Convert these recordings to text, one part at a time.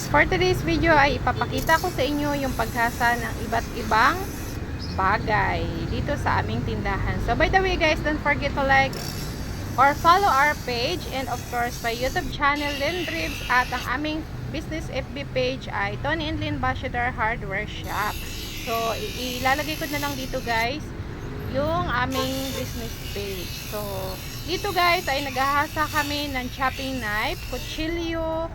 guys, for today's video ay ipapakita ko sa inyo yung paghasa ng iba't ibang bagay dito sa aming tindahan. So by the way guys, don't forget to like or follow our page and of course my YouTube channel Lynn Dribs at ang aming business FB page ay Tony and Lynn Bashadar Hardware Shop. So ilalagay ko na lang dito guys yung aming business page. So dito guys ay naghahasa kami ng chopping knife, kutsilyo,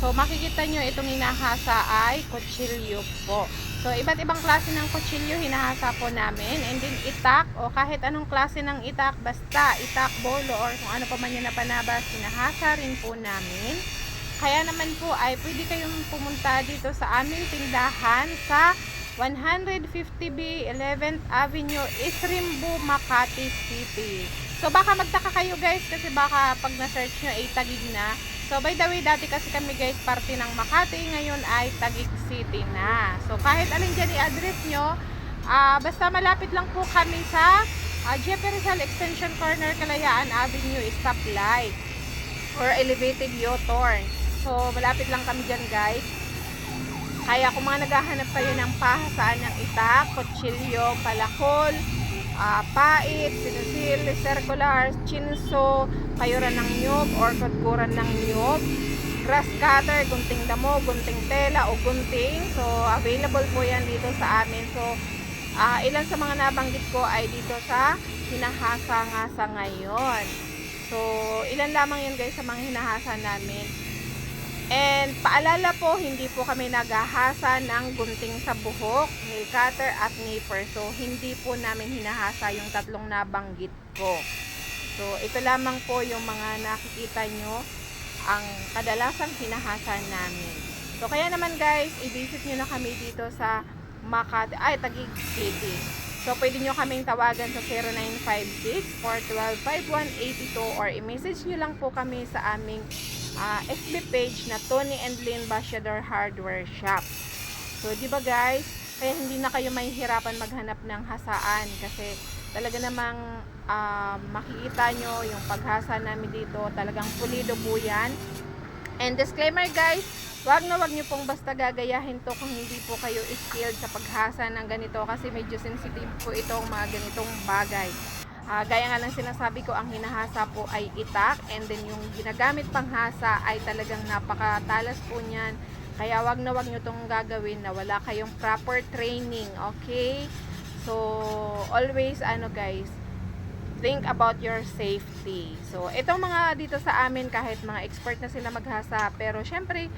So, makikita nyo itong hinahasa ay kutsilyo po. So, iba't ibang klase ng kutsilyo hinahasa po namin. And then, itak o kahit anong klase ng itak, basta itak, bolo, or kung ano pa man yan na panabas, hinahasa rin po namin. Kaya naman po ay pwede kayong pumunta dito sa aming tindahan sa 150B 11th Avenue, Isrimbo, Makati City. So baka magtaka kayo guys kasi baka pag na-search nyo ay tagig na. So by the way, dati kasi kami guys parte ng Makati, ngayon ay Tagig City na. So kahit alin dyan i-address nyo, ah, basta malapit lang po kami sa uh, Jeppe Rizal Extension Corner, Kalayaan Avenue, stoplight or elevated U-turn. So malapit lang kami dyan guys. Kaya kung mga naghahanap kayo ng pahasaan ng itak, kutsilyo, palakol, ah, pait, sinusil, circular, chinso, kayuran ng nyog or kutkuran ng nyog, grass cutter, gunting damo, gunting tela o gunting. So, available po yan dito sa amin. So, ah, ilan sa mga nabanggit ko ay dito sa hinahasa nga sa ngayon. So, ilan lamang yun guys sa mga hinahasa namin. And paalala po, hindi po kami naghahasa ng gunting sa buhok, nail cutter at nipper. So, hindi po namin hinahasa yung tatlong nabanggit ko. So, ito lamang po yung mga nakikita nyo ang kadalasang hinahasa namin. So, kaya naman guys, i-visit nyo na kami dito sa Makati, ay, Taguig City. So, pwede nyo kaming tawagan sa 0956-412-5182 or i-message nyo lang po kami sa aming ah, FB page na Tony and Lynn Bashador Hardware Shop. So, di ba guys, kaya hindi na kayo mahihirapan maghanap ng hasaan kasi talaga namang ah, makikita nyo yung paghasa namin dito, talagang pulido po yan. And disclaimer guys, wag na wag nyo pong basta gagayahin to kung hindi po kayo skilled sa paghasa ng ganito kasi medyo sensitive po itong mga ganitong bagay. Ah, gaya nga ng sinasabi ko, ang hinahasa po ay itak and then yung ginagamit panghasa ay talagang napakatalas po niyan. Kaya wag na wag nyo itong gagawin na wala kayong proper training, okay? So, always ano guys, think about your safety. So, itong mga dito sa amin kahit mga expert na sila maghasa, pero syempre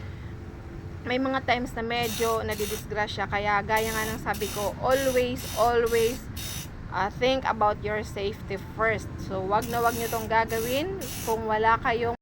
may mga times na medyo nadidisgrasya kaya gaya nga ng sabi ko always always uh, think about your safety first. So wag na wag nyo tong gagawin kung wala kayong